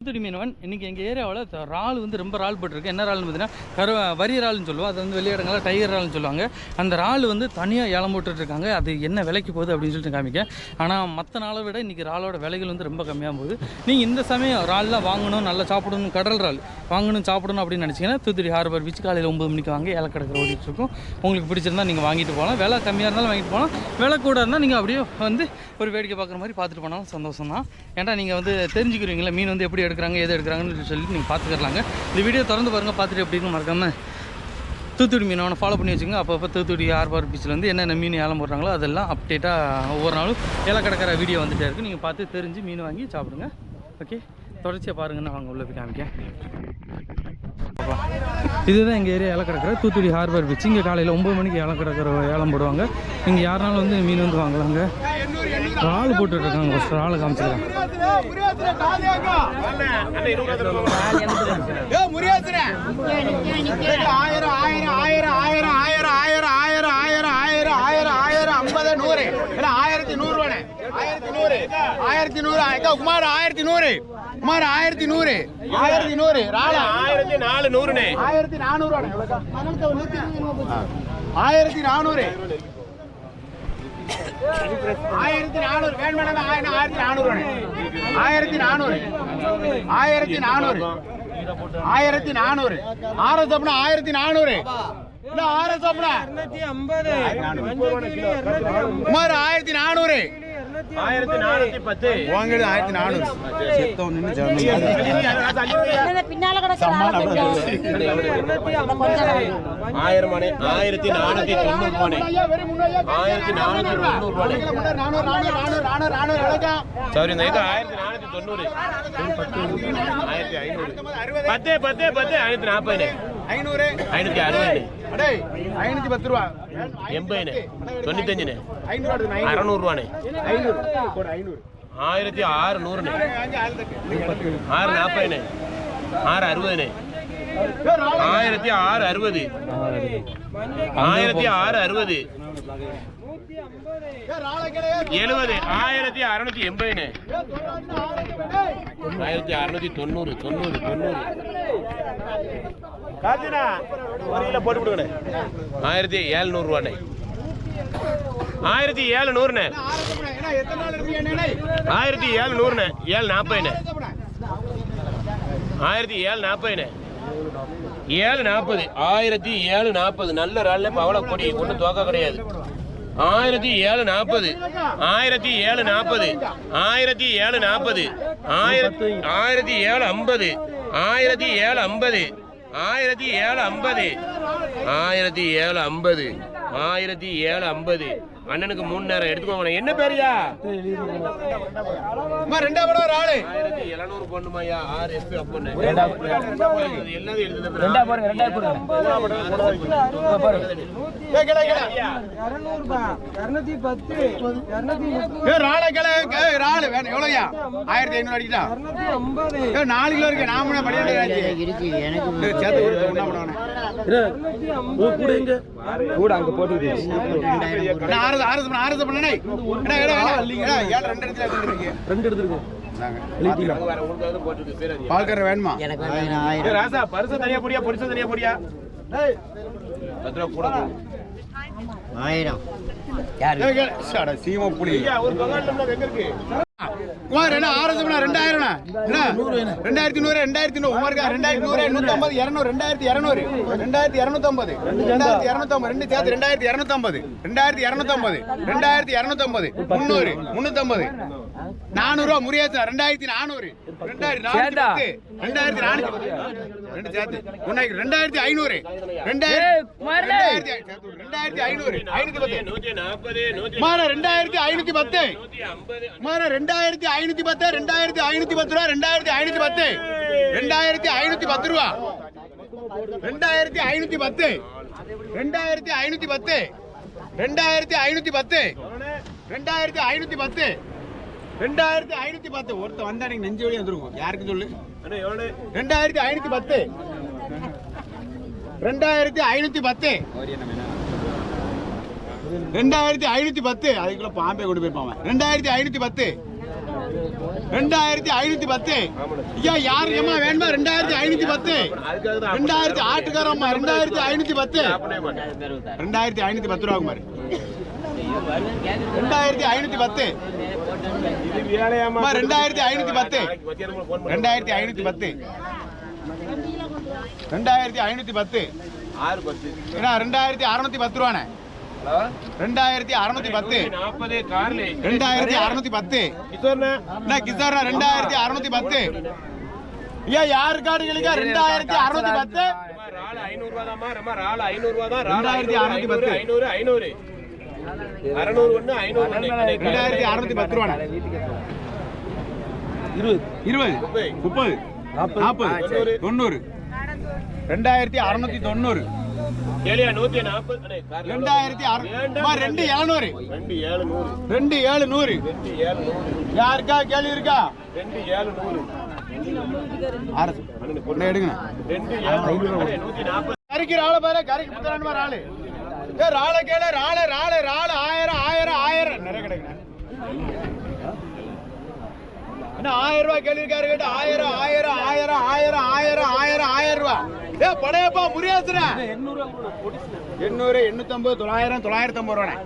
தூத்துடி மீனவன் இன்றைக்கி எங்கள் ஏரியாவில் ரால் இறால் வந்து ரொம்ப இறால் போட்டிருக்கு. என்ன ரால்னு பார்த்தீங்கன்னா கரு வரி இறால்னு சொல்லுவோம். அது வந்து வெளியிடங்களில் டைகர் இறால்னு சொல்லுவாங்க. அந்த இறால் வந்து தனியாக ஏலம் போட்டுட்டு இருக்காங்க அது என்ன விலைக்கு போகுது அப்படின்னு சொல்லிட்டு காமிக்க ஆனால் மற்ற நாளை விட இன்றைக்கி இறாலோட விலைகள் வந்து ரொம்ப கம்மியாக போகுது. நீங்கள் இந்த சமயம் இறால்லாம் வாங்கணும் நல்லா சாப்பிடணும் கடல் இறால் வாங்கணும் சாப்பிடணும் அப்படின்னு நினச்சிங்கன்னா தூத்துடி ஹார்பர் பீச் காலையில் ஒம்பது மணிக்கு வாங்க ஏலக்கடக்கிற ஓடிட்டு இருக்கும். உங்களுக்கு பிடிச்சிருந்தா நீங்கள் வாங்கிட்டு போகலாம். விலை கம்மியாக இருந்தாலும் வாங்கிட்டு போகலாம். விலை கூட இருந்தால் நீங்கள் அப்படியே வந்து ஒரு வேடிக்கை பார்க்குற மாதிரி பார்த்துட்டு போனாலும் சந்தோஷம் தான் ஏன்டா நீங்கள் வந்து தெரிஞ்சுக்கிறீங்களா மீன் வந்து எப்படி எடுக்கிறாங்க எது எடுக்கிறாங்கன்னு சொல்லிட்டு நீங்கள் பார்த்துக்கலாங்க இந்த வீடியோ திறந்து பாருங்கள் பார்த்துட்டு எப்படின்னு மறக்காமல் தூத்துக்குடி மீன் அவனை ஃபாலோ பண்ணி வச்சுங்க அப்பப்போ தூத்துக்குடி ஆர்பார் பீச்சில் வந்து என்னென்ன மீன் ஏலம் போடுறாங்களோ அதெல்லாம் அப்டேட்டாக ஒவ்வொரு நாளும் ஏலம் கிடக்கிற வீடியோ வந்துட்டே இருக்குது நீங்கள் பார்த்து தெரிஞ்சு மீன் வாங்கி சாப்பிடுங்க. ஓகே தொடர்ச்சியை பாருங்கன்னா அவங்க உள்ளது போய் காமிக்கேன் இதுதான் எங்கள் ஏரியா ஏலம் கிடக்கிற தூத்துக்குடி ஹார்பர் பீச் இங்கே காலையில் ஒம்பது மணிக்கு ஏலம் கிடக்கிற ஏலம் போடுவாங்க இங்கே யாருனாலும் வந்து மீன் வந்து வாங்குவாங்க இறால் போட்டுட்ருக்காங்க ஃபஸ்ட் இறால் காமிச்சிருக்காங்க ஆயிரத்தி நூறு ஆயிரத்தி நூறு ஆயிரத்தி நூறு குமார் ஆயிரத்தி நூறு குமார் ஆயிரத்தி நூறு. ஆயிரத்தி நூறு. ராலா ஆயிரத்தி நாலு நூறுனே. ஆயிரத்தி நானூறு ஆயிரத்தி நானூறு. ஆயிரத்தி நானூறு. வேணுமெனா ஆயிரத்தி நானூறு ஆயிரத்தி நானூறு. ஆயிரத்தி நானூறு. ஆயிரத்தி நானூறு. ஆறு சப்பனா ஆயிரத்தி நானூறு. இல்ல ஆறு குமார் ஆயிரத்தி நானூறு. ஆயிரத்தி நானூத்தி பத்து. வாங்குறது ஆயிரத்தி நானூறு. என்னது பின்னால கிடக்குது? ஆயிரம் மணி ஆயிரத்தி நானூத்தி தொண்ணூறு மணி. ஆயிரத்தி நானூத்தி தொண்ணூறு ரூபாய். நானூறு நானூறு நானூறு நானூறு நானூறு விளக்கம் சரி இந்த இது ஆயிரத்தி நானூத்தி தொண்ணூறு. ஆயிரத்தி ஐநூறு. பத்து பத்து பத்து ஐநூத்தி நாற்பது. ஐநூறு. ஐநூத்தி அறுபது. அடே ஐநூத்தி பத்து ரூபா. எண்பதுனே. தொண்ணூத்தஞ்சுனே. ஐநூறு அடுத்து ஐநூறு. ஐநூறு. ஆயிரத்தி ஆறு ஆறு நாற்பதுனே. ஆறு அறுபதுனே. ஆயிரத்தி ஆறு அறுபது. ஆயிரத்தி ஆறு அறுபது. எழுபது ஆயிரத்தி அறுநூத்தி எண்பதுனே ஆயிரத்தி அறுநூத்தி தொண்ணூறு தொண்ணூறு தொண்ணூறு. காத்தினா ஒரு கிலோ போட்டு விடுங்கண்ணே ஆயிரத்தி ஏழ்நூறு ரூபாண்ணே ஆயிரத்தி ஏழுநூறுண்ணே? ஆயிரத்தி ஏழுநூறுண்ணே. ஏழு நாற்பதுண்ணே. ஆயிரத்தி ஏழு நாற்பதுண்ணே. ஏழு நாற்பது. ஆயிரத்தி ஏழு நாற்பது. நல்ல ரால்ல பவள கொடி ஒன்றும் துவக்க கிடையாது. ஆயிரத்தி ஏழு நாற்பது ஆயிரத்தி ஏழு நாற்பது ஆயிரத்தி ஏழு நாற்பது ஆயிரத்தி ஆயிரத்தி ஏழு ஐம்பது. ஆயிரத்தி ஏழு ஐம்பது. ஆயிரத்தி ஏழு ஐம்பது. ஆயிரத்தி ஏழு ஐம்பது. ஆயிரத்தி ஏழு ஐம்பது. அண்ணனுக்கு மூணு நேரம் எடுத்துக்கோங்க என்ன பேரியா ரெண்டா படம் ஒரு ஆளு ஆயிரத்தி ஐநூறு அடிக்கிட்டா நாலு கிலோ இருக்கு இருக்கு எனக்கு சேர்த்து ஒன்னா ஆறுதல் ஆறுதல் பண்ண ஆறுதல் பண்ணனே என்ன என்ன இல்லைங்க. ஏன் ரெண்டு இடத்துல எடுத்துருக்கீங்க ரெண்டு எடுத்துருக்கோம். பால்கார வேணுமா? எனக்கு ராசா பரிசு தனியா பொடியா பொரிசு தனியா பொடியா? பத்து ரூபா கூட ஆயிரம். சீமா புளி ஒரு பங்காளி எங்க இருக்கு? குமார் என்ன? ஆறு சப்பனா ரெண்டாயிரம் என்ன? ரெண்டாயிரத்தி நூறு ரெண்டாயிரத்தி நூறு. உமாருக்கா ரெண்டாயிரத்தி நூறு நூற்றம்பது இரநூறு ரெண்டாயிரத்தி இரநூறு. ரெண்டாயிரத்தி இரநூத்தம்பது. ரெண்டாயிரத்தி இரநூத்தம்பது. ரெண்டு சேர்த்து ரெண்டாயிரத்தி இரநூத்தம்பது. ரெண்டாயிரத்தி இரநூத்தம்பது. ரெண்டாயிரத்தி இரநூத்தம்பது. முந்நூறு முந்நூத்தம்பது நானூறுவா முறியாச்சா ரெண்டாயிரத்தி நானூறு. ரெண்டாயிரத்தி. ரெண்டாயிரத்தி பத்து. ரெண்டு சேர்த்து ஒன்னாயிரம் ரெண்டாயிரத்தி ஐநூறு. ரெண்டாயிரத்தி ரெண்டாயிரத்தி ஐநூறு. ஐநூத்தி பத்து. மாற ரெண்டாயிரத்தி ஐநூத்தி பத்து. மாற ரெண்டாயிரத்தி ஐநூத்தி பத்து. ரெண்டாயிரத்தி ஐநூத்தி பத்து ரூபா. ரெண்டாயிரத்தி ஐநூத்தி பத்து. ரெண்டாயிரத்தி ஐநூத்தி பத்து ரூபா. ரெண்டாயிரத்தி ஐநூத்தி பத்து. ரெண்டாயிரத்தி ஐநூத்தி பத்து. ரெண்டாயிரத்தி ஐநூத்தி பத்து. ரெண்டாயிரத்தி ஐநூத்தி பத்து. ரெண்டாயிரத்தி ஐநூத்தி பத்து ஒருத்தன் வந்தா நீங்க நெஞ்சு வழி வந்துருக்கும் யாருக்கு சொல்லு? ரெண்டாயிரத்தி ஐநூத்தி பத்து ரெண்டாயிரத்தி ஐநூத்தி பத்து ரெண்டாயிரத்தி ஐநூத்தி பத்து அதுக்குள்ள பாம்பே கொண்டு போயிருப்பான் அவன். ரெண்டாயிரத்தி ஐநூத்தி பத்து ரெண்டாயிரத்தி ஐநூத்தி பத்து ஐயா யாருக்கு ஏமா வேணுமா ரெண்டாயிரத்தி ஐநூத்தி பத்து ரெண்டாயிரத்தி ஆட்டுக்காரம்மா ரெண்டாயிரத்தி ஐநூத்தி பத்து ரெண்டாயிரத்தி ஐநூத்தி பத்து ரூபா ரெண்டாயிரத்தி ஐநூத்தி பத்து ரெண்டாயிரத்தி ஐநூத்தி பத்து. ரெண்டாயிரத்தி ஐநூத்தி பத்து. ரெண்டாயிரத்தி ஐநூத்தி பத்து. ஏன்னா ரெண்டாயிரத்தி அறுநூத்தி பத்து ரூபாண்ணே. ரெண்டாயிரத்தி அறுநூத்தி பத்து. ரெண்டாயிரத்தி அறுநூத்தி பத்து. கிஷோர்ண்ணா? என்ன கிசாரா ரெண்டாயிரத்தி அறுநூத்தி பத்து. ஐயா யாரு காடுகளுக்கா ரெண்டாயிரத்தி அறுநூத்தி பத்து. ஐநூறு ரூபா ரால் ஐநூறு ரூபா தான் ரெண்டாயிரத்தி அறுநூத்தி பத்து. ஐநூறு ஐநூறு. அறுநூறு ஒண்ணு ஐநூறு ரெண்டாயிரத்தி அறுநூத்தி பத்து ரூபா இருபது. இருபது. முப்பது. நாற்பது. தொண்ணூறு. ரெண்டாயிரத்தி அறுநூத்தி தொண்ணூறு. ரெண்டு எழுநூறு. ரெண்டு ஏழு நூறு யாருக்கா? கேள்வி இருக்கா? ரெண்டு ஏழு நூறு அரசு ஒண்ணு எடுங்க கறிக்கு ராள பாரு கறிக்கு முத்தரான ராளு ஏ ராள கேள ராள ராள ராள ஆயிரம் ஆயிரம் ஆயிரம். நிறைய என்ன ஆயிரம் ரூபாய் கேள்வி இருக்காரு கேட்டு ஆயிரம் ஆயிரம் ஆயிரம் ஆயிரம் ஆயிரம் ஆயிரம் ஆயிரம் ரூபாய் ஏ படையப்பா முறியாசுன எண்ணூறு எண்ணூத்தம்பது தொள்ளாயிரம் தொள்ளாயிரத்தி ஐம்பது ரூபாண்ணே.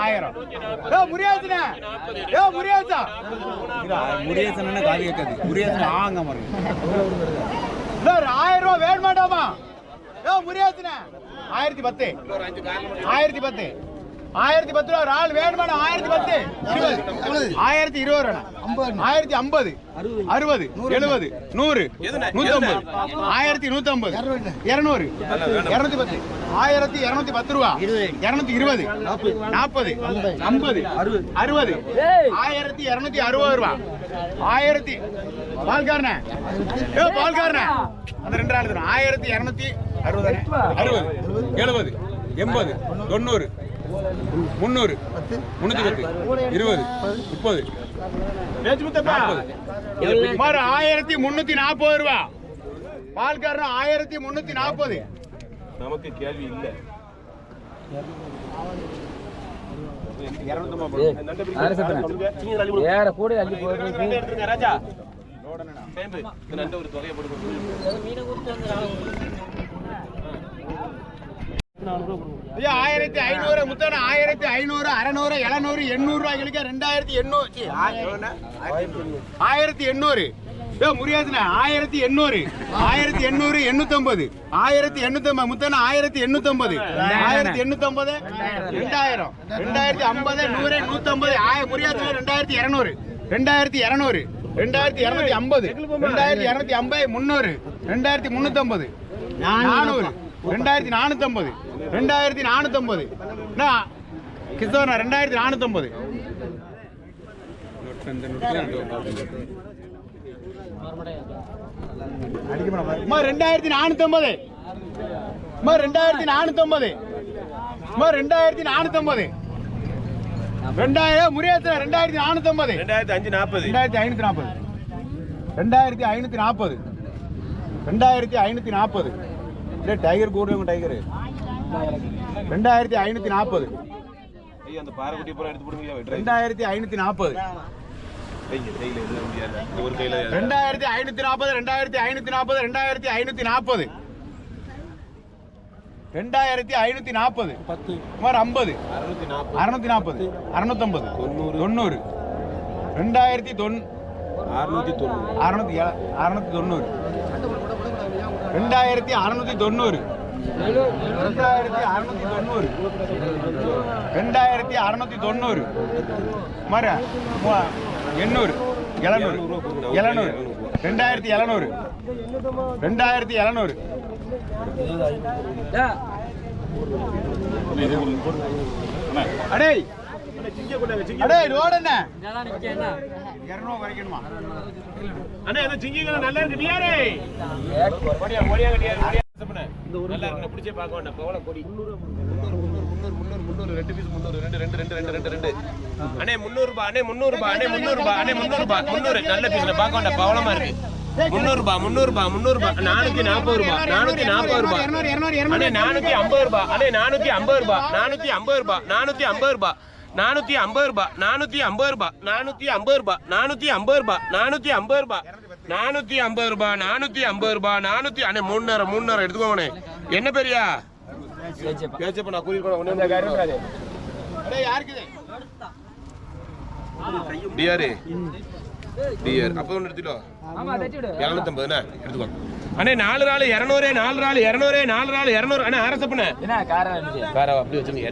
ஆயிரம். ஏ முறியாசுன ஏ முறியாசா முருகேசன் காது கேட்காது. முருகேசன் ஆங்க ஆயிரம் ரூபாய் வேணுமாட்டாமா? ஆயிரத்தி பத்து. ஆயிரத்தி பத்து. ஆயிரத்தி பத்து ரூபா ஒரு ஆள் ஆயிரத்தி பத்து. இருபது. ஆயிரத்தி இருபது ரூபா ஆயிரத்தி ஐம்பது. அறுபது. எழுபது. நூறு. நூத்தி ஐம்பது ஆயிரத்தி நூத்தி ஐம்பது இருநூறு. இருநூத்தி பத்து. ஆயிரத்தி இருநூத்தி பத்து ரூபா. இருநூத்தி இருபது. நாற்பது. ஐம்பது. அறுபது. ஆயிரத்தி இருநூத்தி அறுபது ரூபா. ஆயிரத்தி. பால்காரனே. பால்காரனே. அந்த ரெண்டு ஆள் ஆயிரத்தி இருநூத்தி அறுபது அறுபது எழுபது எண்பது தொண்ணூறு முந்நூறு முன்னூத்தி பத்து இருபது முப்பது சுமார் ஆயிரத்தி முன்னூத்தி நாற்பது ரூபா பால்காரன் ஆயிரத்தி முன்னூத்தி நாற்பது நமக்கு கேள்வி இல்ல ஏற கூட அள்ளி போயிட்டு ராஜா சேம்பு இந்த நண்டு ஒரு தொகையை போட்டு ஐயா ஆயிரத்தி ஐநூறு முத்தன ஆயிரத்தி ஐநூறு அறநூறு எழுநூறு எண்ணூறு ரூபாய்களுக்கு ரெண்டாயிரத்தி எண்ணூறு ஆயிரத்தி எண்ணூறு. ஏ முறியாதுண்ணே ஆயிரத்தி எண்ணூறு ஆயிரத்தி எண்ணூறு எண்ணூத்தொன்பது ஆயிரத்தி எண்ணூத்தொன்பது முத்தன ஆயிரத்தி எண்ணூத்தொம்பது. ஆயிரத்தி எண்ணூத்தொம்பது ரெண்டாயிரம். ரெண்டாயிரத்தி ஐம்பது நூறு நூத்தம்பது ஆய முறியாதுல ரெண்டாயிரத்தி இரநூறு. ரெண்டாயிரத்தி இரநூறு ரெண்டாயிரத்தி இரநூத்தி ஐம்பது ரெண்டாயிரத்தி இரநூத்தி ஐம்பது முந்நூறு ரெண்டாயிரத்தி முன்னூத்தம்பது நானூறு. ரெண்டாயிரத்தி நானூத்தம்பது. ரெண்டாயிரத்தி நானூத்தம்பது. கிஷோர்ண்ணா ரெண்டாயிரத்தி நானூத்தம்பது. அம்மா ரெண்டாயிரத்தி நானூத்தம்பது. அம்மா ரெண்டாயிரத்தி நானூத்தம்பது. அம்மா ரெண்டாயிரத்தி நானூத்தம்பது. ரெண்டாயிரம் முறியாத்துல ரெண்டாயிரத்தி நானூத்தம்பது. ரெண்டாயிரத்தி அஞ்சு நாற்பது. ரெண்டாயிரத்தி ஐநூத்தி நாற்பது. ரெண்டாயிரத்தி ஐநூத்தி நாற்பது. ரெண்டாயிரத்தி ஐநூத்தி நாற்பது. இல்லை டைகர் கூடுங்க டைகர் ரெண்டாயிரத்தி ஐநூத்தி நாற்பது ஐயா அந்த பாறைக்குட்டி பூரா எடுத்து போடுங்க வெட்டுறேன் ரெண்டாயிரத்தி ஐநூத்தி நாற்பது ரெண்டாயிரத்தி ஐநூத்தி நாற்பது ரெண்டாயிரத்தி ஐநூத்தி நாற்பது ரெண்டாயிரத்தி ஐநூத்தி நாற்பது ரெண்டாயிரத்தி ஐநூத்தி நாற்பது பத்து. சுமார் ஐம்பது. அறுநூத்தி நாற்பது அறுநூத்தி நாற்பது அறுநூத்தம்பது. தொண்ணூறு. தொண்ணூறு. ரெண்டாயிரத்தி தொன் அறுநூத்தி தொண்ணூறு. அறுநூத்தி அறுநூத்தி தொண்ணூறு. ரெண்டாயிரத்தி அறநூற்றி தொண்ணூறு. ரெண்டாயிரத்தி அறநூற்றி தொண்ணூறு. ரெண்டாயிரத்தி அறநூற்றி தொண்ணூறு. மர எண்ணூறு. எழுநூறு. எழுநூறு. ரெண்டாயிரத்தி எழுநூறு. ரெண்டாயிரத்தி எழுநூறு. அடே அடே ரோடு என்ன? இரநூறு வரைக்கணுமா? அண்ணா இந்த சிங்கிங்க நல்லா இருக்கு. டியாரே ஓடியா ஓடியா டியாரே நல்லா இருக்கு பிடிச்சே பார்க்க வேண்டாம். பவள கொடி முந்நூறு முந்நூறு முந்நூறு முந்நூறு முந்நூறு ரெண்டு பீஸ் முந்நூறு ரெண்டு ரெண்டு ரெண்டு ரெண்டு ரெண்டு ரெண்டு. அண்ணே முந்நூறு ரூபாய் அண்ணே முந்நூறு ரூபாய் அண்ணே முந்நூறு ரூபாய் அண்ணே முந்நூறு ரூபாய் முந்நூறு. நல்ல பீஸ்ல பார்க்க வேண்டாம். பவளமா இருக்கு. முந்நூறு ரூபாய் முந்நூறு ரூபாய் முந்நூறு ரூபாய் நானூத்தி நாற்பது ரூபாய் நானூத்தி நாற்பது ரூபாய் அண்ணே நானூத்தி ஐம்பது ரூபாய் அண்ணே நானூத்தி ஐம்பது ரூபாய் நானூத்தி ஐம்பது ரூபாய் நானூத்தி ஐம்பது ரூபாய் நானூற்றி ஐம்பது ரூபா நானூற்றி ஐம்பது ரூபா நானூற்றி ஐம்பது ரூபா நானூற்றி ஐம்பது ரூபா நானூற்றி ஐம்பது ரூபா. நானூற்றி ஐம்பது ரூபா நானூற்றி ஐம்பது ரூபா நானூற்றி அண்ணே மூணுநேரம் நேரம் மூணு நேரம் எடுத்துக்கோங்கண்ணே என்ன பெரியா? பேச்சப்ப நான் கூட்டிட்டு யாருக்கு டிஆரு டிஆர். அப்போ ஒன்று எடுத்துக்கோ இரநூத்தம்பதுண்ணே எடுத்துக்கோங்க அண்ணே நாலு நாள் இரநூறு நாலு நாள் இரநூறு நாலு நாள் இரநூறு அண்ணே அரசப்பண்ணே காரா அப்படி வச்சு